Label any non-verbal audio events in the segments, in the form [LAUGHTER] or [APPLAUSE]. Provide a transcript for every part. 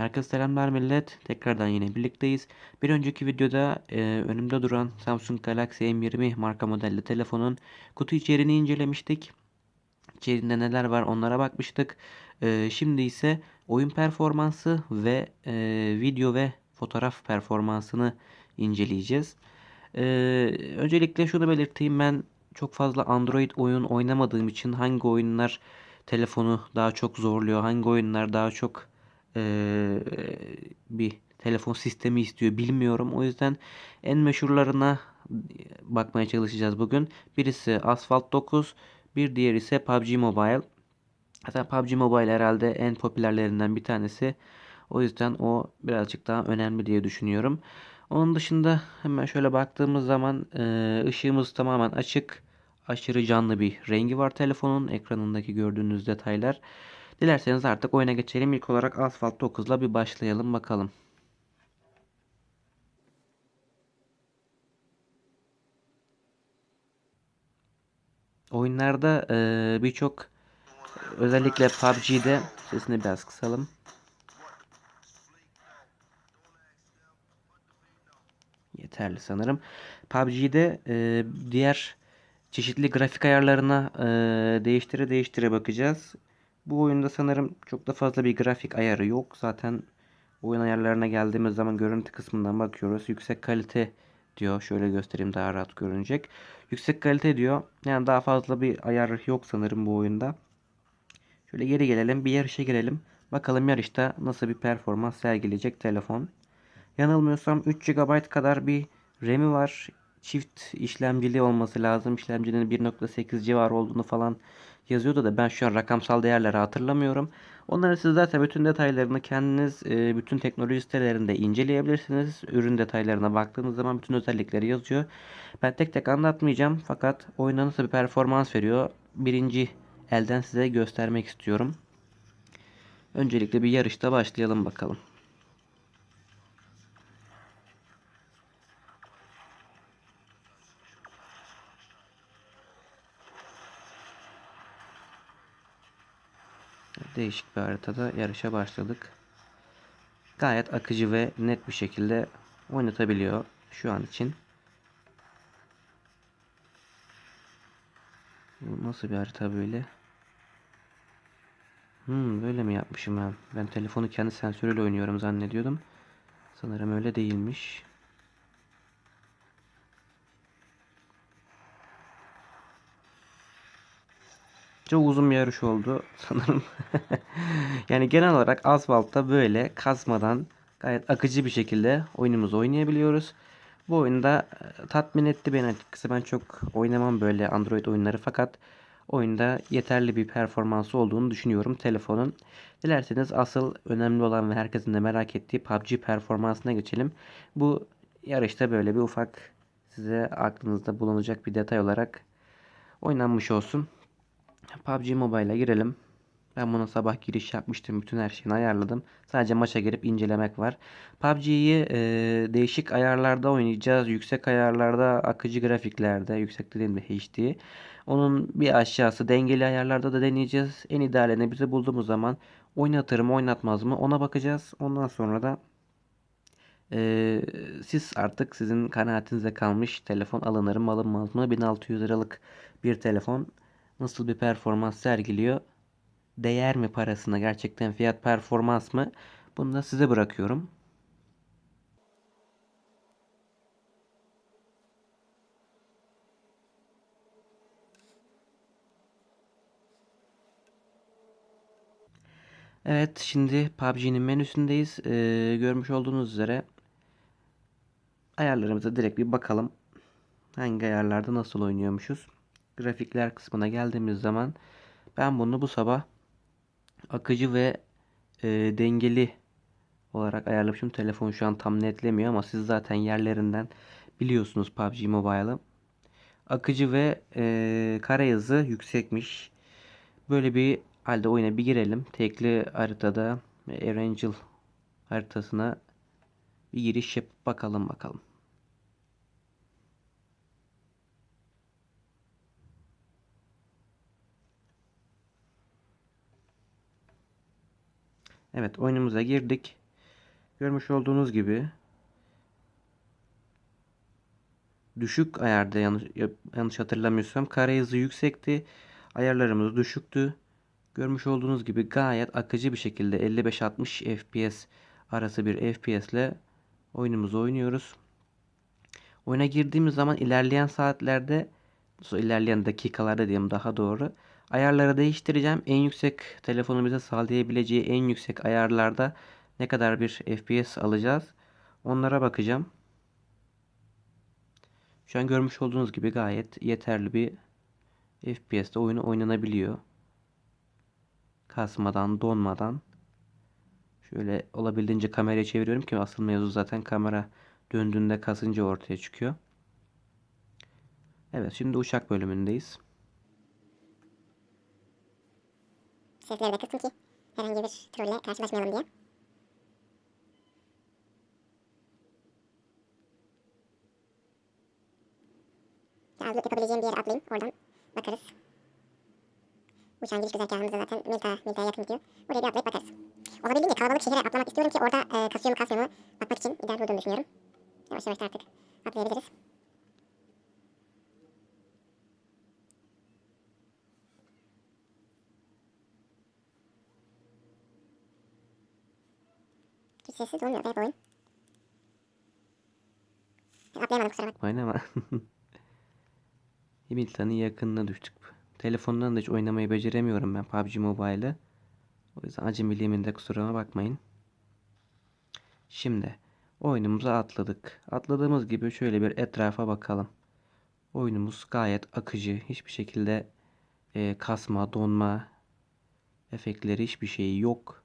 Herkese selamlar millet. Tekrardan yine birlikteyiz. Bir önceki videoda e, önümde duran Samsung Galaxy M20 marka modelli telefonun kutu içeriğini incelemiştik. İçerinde neler var onlara bakmıştık. E, şimdi ise oyun performansı ve e, video ve fotoğraf performansını inceleyeceğiz. E, öncelikle şunu belirteyim ben çok fazla Android oyun oynamadığım için hangi oyunlar telefonu daha çok zorluyor, hangi oyunlar daha çok eee, bir telefon sistemi istiyor bilmiyorum. O yüzden en meşhurlarına bakmaya çalışacağız bugün. Birisi Asphalt 9, bir diğeri ise PUBG Mobile. Zaten PUBG Mobile herhalde en popülerlerinden bir tanesi. O yüzden o birazcık daha önemli diye düşünüyorum. Onun dışında hemen şöyle baktığımız zaman eee, ışığımız tamamen açık. Aşırı canlı bir rengi var telefonun. Ekranındaki gördüğünüz detaylar. Dilerseniz artık oyuna geçelim. İlk olarak Asphalt 9'la bir başlayalım bakalım. Oyunlarda eee, birçok özellikle PUBG'de sesini biraz kısalım. Yeterli sanırım. PUBG'de e, diğer çeşitli grafik ayarlarına e, değiştire değiştire bakacağız. Bu oyunda sanırım çok da fazla bir grafik ayarı yok. Zaten oyun ayarlarına geldiğimiz zaman görüntü kısmından bakıyoruz. Yüksek kalite diyor. Şöyle göstereyim daha rahat görünecek. Yüksek kalite diyor. Yani daha fazla bir ayar yok sanırım bu oyunda. Şöyle geri gelelim. Bir yarışa girelim. Bakalım yarışta nasıl bir performans sergileyecek telefon. Yanılmıyorsam 3 GB kadar bir RAM'i var. Çift işlemcili olması lazım. İşlemcinin 1.8 civarı olduğunu falan yazıyordu da ben şu an rakamsal değerleri hatırlamıyorum. Onları siz zaten bütün detaylarını kendiniz e, bütün teknoloji sitelerinde inceleyebilirsiniz. Ürün detaylarına baktığınız zaman bütün özellikleri yazıyor. Ben tek tek anlatmayacağım fakat oyuna nasıl bir performans veriyor birinci elden size göstermek istiyorum. Öncelikle bir yarışta başlayalım bakalım. Değişik bir haritada yarışa başladık. Gayet akıcı ve net bir şekilde oynatabiliyor şu an için. Bu nasıl bir harita böyle? Hmm, böyle mi yapmışım ben? Ben telefonu kendi sensörüyle oynuyorum zannediyordum. Sanırım öyle değilmiş. Çok uzun bir yarış oldu sanırım. [LAUGHS] yani genel olarak asfaltta böyle kasmadan gayet akıcı bir şekilde oyunumuzu oynayabiliyoruz. Bu oyunda e, tatmin etti beni açıkçası. Ben çok oynamam böyle Android oyunları fakat oyunda yeterli bir performansı olduğunu düşünüyorum telefonun. Dilerseniz asıl önemli olan ve herkesin de merak ettiği PUBG performansına geçelim. Bu yarışta böyle bir ufak size aklınızda bulunacak bir detay olarak oynanmış olsun. PUBG Mobile'a girelim. Ben buna sabah giriş yapmıştım. Bütün her şeyini ayarladım. Sadece maça girip incelemek var. PUBG'yi e, değişik ayarlarda oynayacağız. Yüksek ayarlarda, akıcı grafiklerde, yüksek dediğimde HD. Onun bir aşağısı dengeli ayarlarda da deneyeceğiz. En idealini bize bulduğumuz zaman oynatır mı oynatmaz mı ona bakacağız. Ondan sonra da e, siz artık sizin kanaatinize kalmış telefon alınır mı alınmaz mı 1600 liralık bir telefon nasıl bir performans sergiliyor? Değer mi parasına? Gerçekten fiyat performans mı? Bunu da size bırakıyorum. Evet, şimdi PUBG'nin menüsündeyiz. Ee, görmüş olduğunuz üzere ayarlarımıza direkt bir bakalım. Hangi ayarlarda nasıl oynuyormuşuz? Grafikler kısmına geldiğimiz zaman ben bunu bu sabah akıcı ve e, dengeli olarak ayarlamışım. Telefon şu an tam netlemiyor ama siz zaten yerlerinden biliyorsunuz PUBG Mobile'ı. Akıcı ve e, kare hızı yüksekmiş. Böyle bir halde oyuna bir girelim. Tekli haritada Erangel haritasına bir giriş yapıp bakalım bakalım. Evet oyunumuza girdik. Görmüş olduğunuz gibi düşük ayarda yanlış, yanlış hatırlamıyorsam kare hızı yüksekti. Ayarlarımız düşüktü. Görmüş olduğunuz gibi gayet akıcı bir şekilde 55-60 FPS arası bir FPS ile oyunumuzu oynuyoruz. Oyuna girdiğimiz zaman ilerleyen saatlerde ilerleyen dakikalarda diyeyim daha doğru ayarları değiştireceğim. En yüksek telefonu bize sağlayabileceği en yüksek ayarlarda ne kadar bir FPS alacağız. Onlara bakacağım. Şu an görmüş olduğunuz gibi gayet yeterli bir FPS'te oyunu oynanabiliyor. Kasmadan, donmadan. Şöyle olabildiğince kamerayı çeviriyorum ki asıl mevzu zaten kamera döndüğünde kasınca ortaya çıkıyor. Evet şimdi uçak bölümündeyiz. Sesleri de ki herhangi bir trolle karşılaşmayalım diye. Yalnızlık yapabileceğim bir yere atlayayım. Oradan bakarız. Uçağın giriş güzergahımız da zaten Milta, Milta'ya yakın gidiyor. Oraya bir atlayıp bakarız. Olabildiğince kalabalık şehre atlamak istiyorum ki orada e, kasıyor mu kasmıyor mu bakmak için ideal bulduğumu düşünüyorum. Yavaş yavaş da artık atlayabiliriz. Sessiz olmuyor be bu oyun. Ben atlayamadım kusura bakma. Bakmayın ama [LAUGHS] Hamilton'ın yakınına düştük. Telefondan da hiç oynamayı beceremiyorum ben PUBG Mobile'ı. O yüzden acemiliğimin de kusuruna bakmayın. Şimdi oyunumuza atladık. Atladığımız gibi şöyle bir etrafa bakalım. Oyunumuz gayet akıcı. Hiçbir şekilde e, kasma, donma efektleri hiçbir şeyi yok.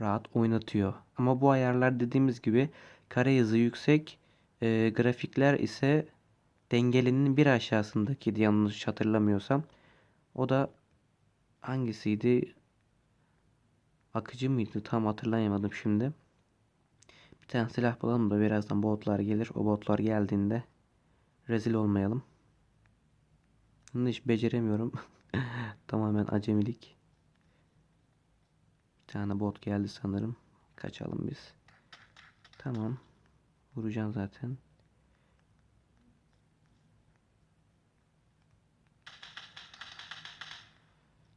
Rahat oynatıyor. Ama bu ayarlar dediğimiz gibi kare hızı yüksek, e, grafikler ise dengelinin bir aşağısındaki yanlış hatırlamıyorsam. O da hangisiydi? Akıcı mıydı? Tam hatırlayamadım şimdi. Bir tane silah bulalım da birazdan botlar gelir. O botlar geldiğinde rezil olmayalım. Bunu hiç beceremiyorum. [LAUGHS] Tamamen acemilik. Bir tane bot geldi sanırım. Kaçalım biz. Tamam. Vuracağım zaten.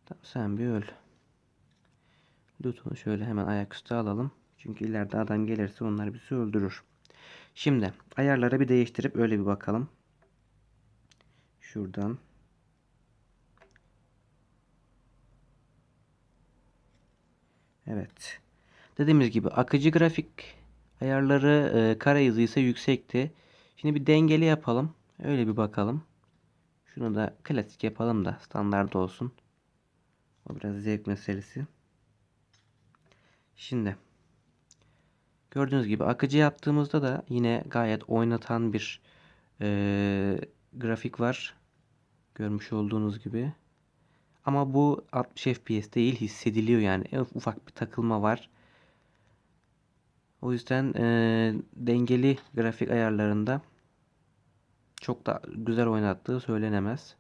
Tamam sen bir öl. Loot'unu şöyle hemen ayaküstü alalım. Çünkü ileride adam gelirse onlar bizi öldürür. Şimdi ayarları bir değiştirip öyle bir bakalım. Şuradan. Evet. Dediğimiz gibi akıcı grafik ayarları e, kare hızı ise yüksekti. Şimdi bir dengeli yapalım. Öyle bir bakalım. Şunu da klasik yapalım da standart olsun. O biraz zevk meselesi. Şimdi gördüğünüz gibi akıcı yaptığımızda da yine gayet oynatan bir e, grafik var. Görmüş olduğunuz gibi. Ama bu 60 FPS değil hissediliyor yani. En ufak bir takılma var. O yüzden e, dengeli grafik ayarlarında çok da güzel oynattığı söylenemez.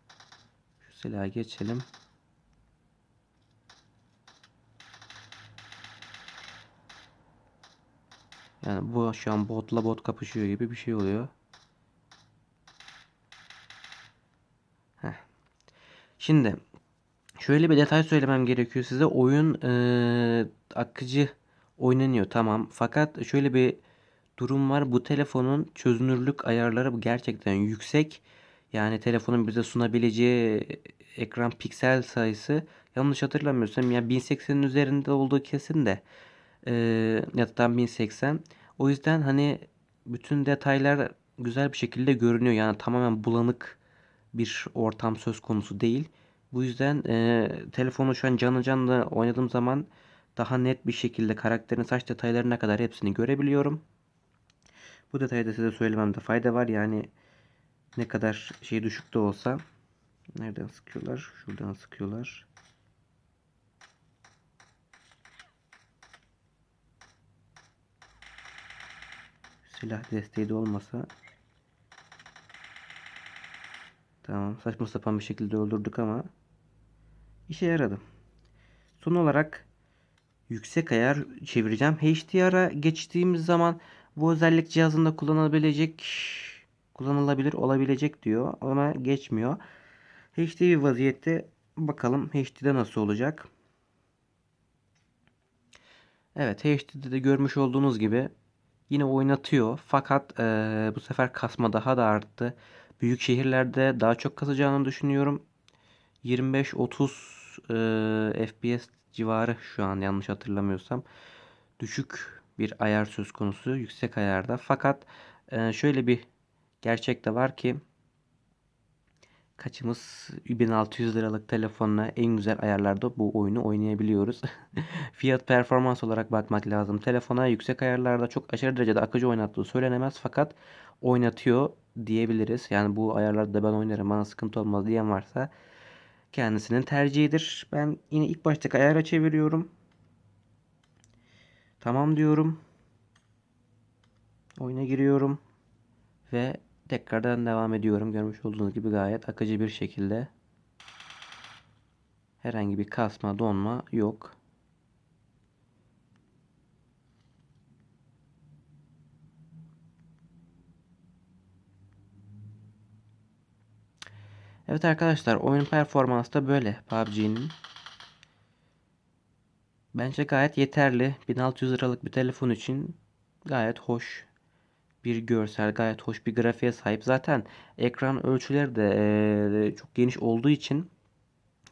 Şu silahı geçelim. Yani bu şu an botla bot kapışıyor gibi bir şey oluyor. Heh. Şimdi şöyle bir detay söylemem gerekiyor size. Oyun e, akıcı oynanıyor tamam. Fakat şöyle bir durum var. Bu telefonun çözünürlük ayarları gerçekten yüksek. Yani telefonun bize sunabileceği ekran piksel sayısı yanlış hatırlamıyorsam ya 1080'in üzerinde olduğu kesin de e, ya da tam 1080. O yüzden hani bütün detaylar güzel bir şekilde görünüyor. Yani tamamen bulanık bir ortam söz konusu değil. Bu yüzden e, telefonu şu an canlı canlı oynadığım zaman daha net bir şekilde karakterin saç detaylarına kadar hepsini görebiliyorum. Bu detayı da size söylememde fayda var. Yani ne kadar şey düşükte olsa nereden sıkıyorlar? Şuradan sıkıyorlar. Silah desteği de olmasa Tamam saçma sapan bir şekilde öldürdük ama işe yaradı. Son olarak yüksek ayar çevireceğim. HDR'a geçtiğimiz zaman bu özellik cihazında kullanılabilecek kullanılabilir olabilecek diyor. Ona geçmiyor. HD vaziyette bakalım HD'de nasıl olacak. Evet HD'de de görmüş olduğunuz gibi yine oynatıyor. Fakat eee, bu sefer kasma daha da arttı. Büyük şehirlerde daha çok kasacağını düşünüyorum. 25-30 eee, FPS civarı şu an yanlış hatırlamıyorsam. Düşük bir ayar söz konusu yüksek ayarda. Fakat eee, şöyle bir gerçek de var ki kaçımız 1600 liralık telefonla en güzel ayarlarda bu oyunu oynayabiliyoruz. [LAUGHS] Fiyat performans olarak bakmak lazım. Telefona yüksek ayarlarda çok aşırı derecede akıcı oynattığı söylenemez fakat oynatıyor diyebiliriz. Yani bu ayarlarda da ben oynarım bana sıkıntı olmaz diyen varsa kendisinin tercihidir. Ben yine ilk baştaki ayara çeviriyorum. Tamam diyorum. Oyuna giriyorum. Ve tekrardan devam ediyorum. Görmüş olduğunuz gibi gayet akıcı bir şekilde. Herhangi bir kasma, donma yok. Evet arkadaşlar oyun performansı da böyle PUBG'nin. Bence gayet yeterli. 1600 liralık bir telefon için gayet hoş bir görsel, gayet hoş bir grafiğe sahip. Zaten ekran ölçüleri de eee, çok geniş olduğu için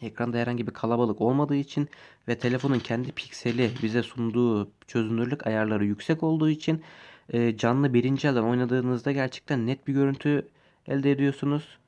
ekranda herhangi bir kalabalık olmadığı için ve telefonun kendi pikseli bize sunduğu çözünürlük ayarları yüksek olduğu için eee, canlı birinci elden oynadığınızda gerçekten net bir görüntü elde ediyorsunuz.